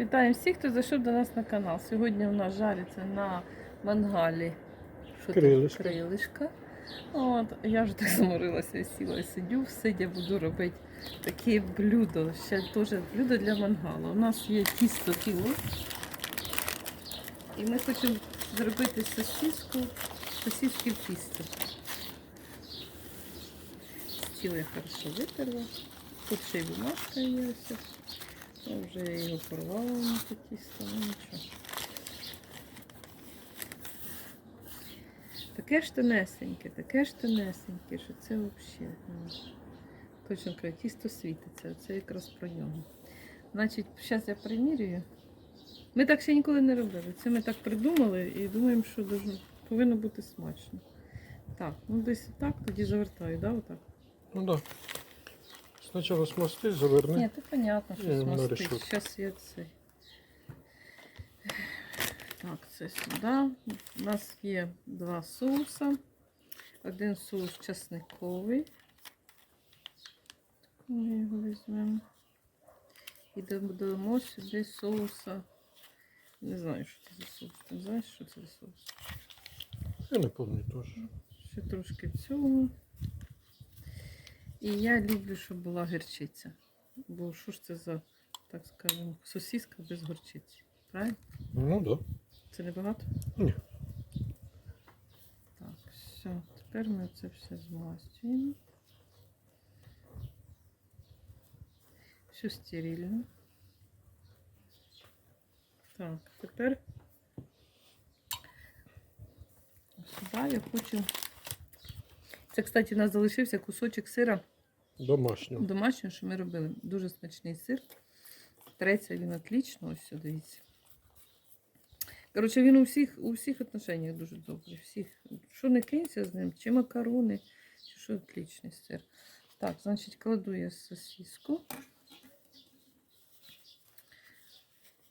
Вітаємо всіх, хто зайшов до нас на канал. Сьогодні у нас жариться на мангалі. Що? Крилишка. Крилишка. От, я вже так заморилася і сіла і сидю, сидя буду робити таке блюдо. Ще теж блюдо для мангалу. У нас є тісто кіло. І ми хочемо зробити сосиску, сосиски в тісті. Стіл я хорошо витерла. Тут ще й бумажка є ось. Я вже його порвала на тісто, ну нічого. Таке ж тонесеньке, таке ж тонесеньке, що це взагалі. Ну, точно кажу, тісто світиться, це якраз про нього. Значить, зараз я примірюю. Ми так ще ніколи не робили. Це ми так придумали і думаємо, що повинно бути смачно. Так, ну десь так, тоді завертаю, да, отак? Ну да. Спочатку смасти, заверни. Ні, то понятно, що Ні, воно смастить. решетка. Зараз я це. Так, це сюди. У нас є два соуса. Один соус часниковий. Ми його візьмемо. І додамо сюди соуса. Не знаю, що це за соус. Ти знаєш, що це за соус? Я не пам'ятаю теж. Ще трошки цього. І я люблю, щоб була гірчиця. Бо що ж це за, так скажемо, сосиска без горчиці. Правильно? Ну да. Це небагато? Ні. Так, все. Тепер ми це все змастюємо. Все стерильно. Так, тепер сюди я хочу. Це, кстати, у нас залишився кусочок сира Домашнього. домашнього, що ми робили. Дуже смачний сир. Треться він отлично, ось сюди дивіться. Коротше, він у всіх, у всіх отношеннях дуже добрий. Всіх. Що не кинься з ним, чи макарони, чи що отличний сир. Так, значить, кладу я сосиску.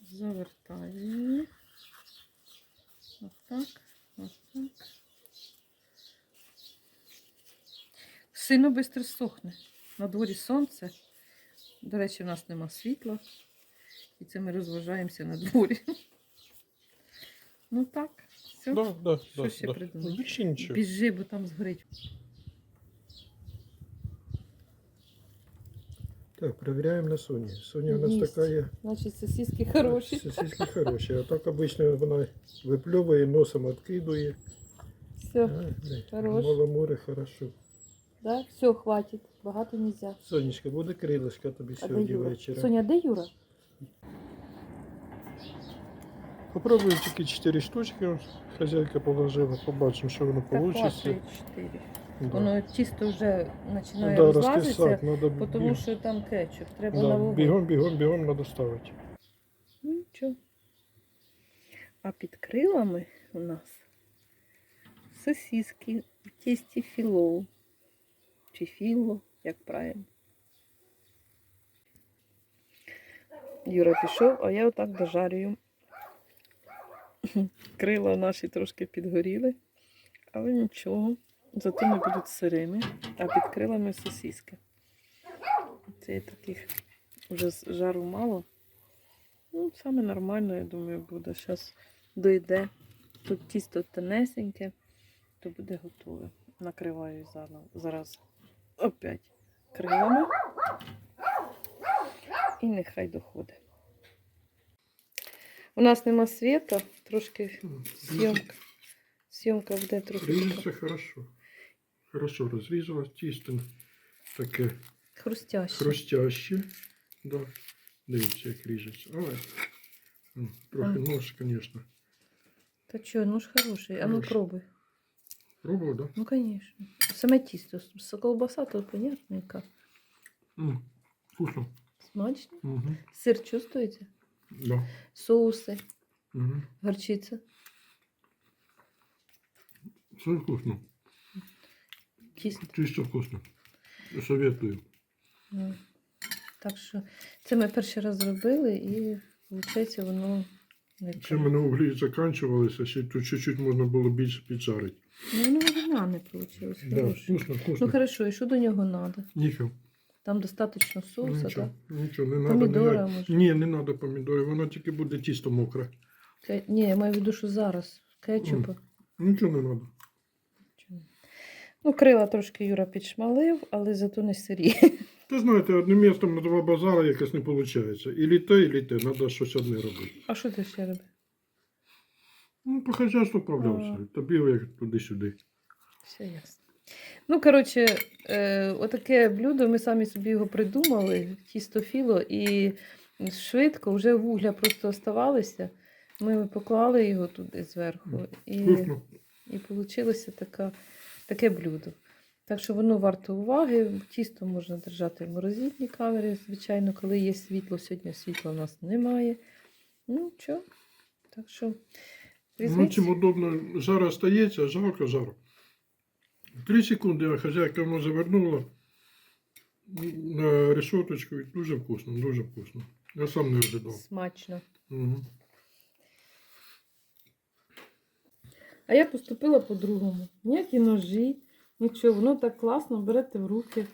Завертаю її. Отак, отак. Сильно швидко сохне. На дворі сонце. До речі, в нас нема світла. І це ми розважаємося на дворі. Ну так, все. Да, да, Що да, ще да. придумати? Більше нічого. Біжи, бо там згорить. Так, перевіряємо на Соні. Соня у нас Єсть. така є. Значить, сосиски хороші. Сосиски хороші. А так обично вона випльовує, носом відкидує. Все, А, блін, Хорош. Мало море хорошо. Да? все, хватить. Багато нельзя. Сонечка, буде крилишка тобі А де сьогодні Юра? вечором. Соня, де Юра? Попробую тільки 4 штучки. Хазяйка положила, побачимо, що воно вийде. чотири. Воно чисто вже починає да, розлазитися, розкисати, надо тому що там кетчуп. Треба на да, вогонь. бігом, бігом, бігом треба ставити. Ну, Нічого. А під крилами у нас сосиски в тісті філоу. Чи філо, як правильно. Юра пішов, а я отак дожарюю. Крила наші трошки підгоріли, але нічого. Зато не будуть сирими, а під крилами сосиски. Це таких вже жару мало. Ну, саме нормально, я думаю, буде. Зараз дойде. Тут тісто тонесеньке, то буде готове. Накриваю. Зараз опять крилами. І нехай доходить. У нас нема світа, трошки зйомка. Зйомка буде трохи. Ріжеться хорошо. Хорошо розрізалось, тісто таке Хрустяще. хрустяще. Да. Дивіться, як ріжеться. Але трохи А. нож, звісно. Та чого, ну ж хороший. А ну пробуй. Пробував, да? Ну, звісно. Саме тісто. С- Колбаса, то понятно, яка. М, Вкусно. Смачно. Угу. Сир чувствуєте? Да. Соуси, Угу. горчиця. Все вкусно. Тісто. Чисто вкусно. Советую. Ну, Так що це ми перший раз зробили і виходить воно Ще в мене углі закінчувалися, ще тут чуть-чуть можна було більше піджарити. Ну, воно не вийшло. Да, вкусно, Ну хорошо, і що до нього треба? Ніфіг. Там достатньо соуса, Нічого, нічого, не треба. Помідора, може? Ні, не треба помідори, воно тільки буде тісто мокре. Ке- Ні, я маю в виду, що зараз. Кетчупа. Нічого не треба. Ну, крила трошки Юра підшмалив, але зато не сирі. Ти знаєте, одним містом на два базари якось не виходить. Ілі те, ілі те, треба щось одне робити. А що ти ще робиш? Ну, по хазяйству вправлявся. А. Тобі як туди-сюди. Все ясно. Ну, коротше, е, отаке блюдо, ми самі собі його придумали, тісто філо, і швидко вже вугля просто оставалися. Ми поклали його туди зверху. І, Вкусно. і вийшло таке блюдо. Так що воно варто уваги. Тісто можна держати в морозильній камері, звичайно, коли є світло. Сьогодні світла у нас немає. Ну, що? Так що. Ну, чим удобно жара остається, жалко жару. Три секунди а хазяйка воно завернула на решеточку. і Дуже вкусно, дуже вкусно. Я сам не ожидав. Смачно. Угу. А я поступила по-другому. Ніякі ножі, нічого, воно так класно берете в руки,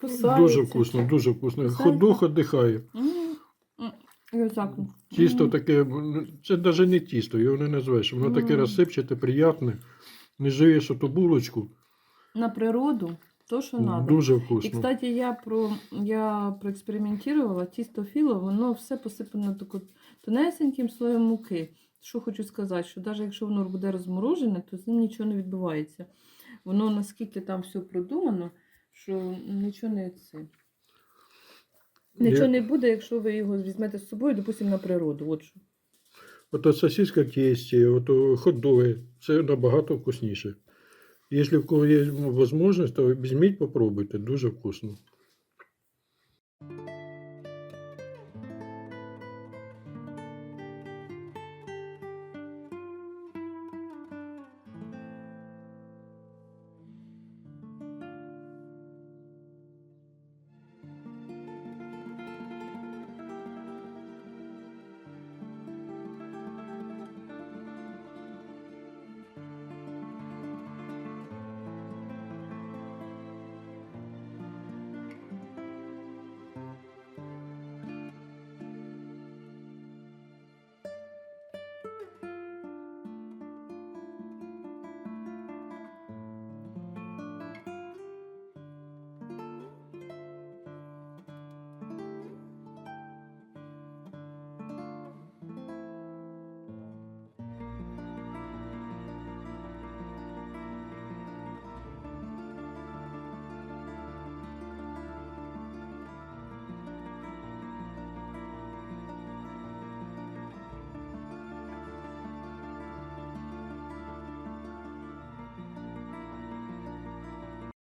кусається. Дуже вкусно, дуже вкусно. Кусається. І отак. Тісто таке, це навіть не тісто, його не назвеш. Воно таке розсипчате, приятне. Не жуєш оту булочку. На природу то, що треба. Дуже І, вкусно. кстати, я про я проекспериментувала тісто філо, воно все посипано тако тонесеньким слоєм муки. Що хочу сказати, що навіть якщо воно буде розморожене, то з ним нічого не відбувається. Воно наскільки там все продумано, що нічого не це. Нічого Я- не буде, якщо ви його візьмете з собою, допустимо, на природу. От що. Ото сосиска в тесті, ото хот-доги, це набагато вкусніше. Якщо в кого є можливість, то візьміть, попробуйте, дуже вкусно.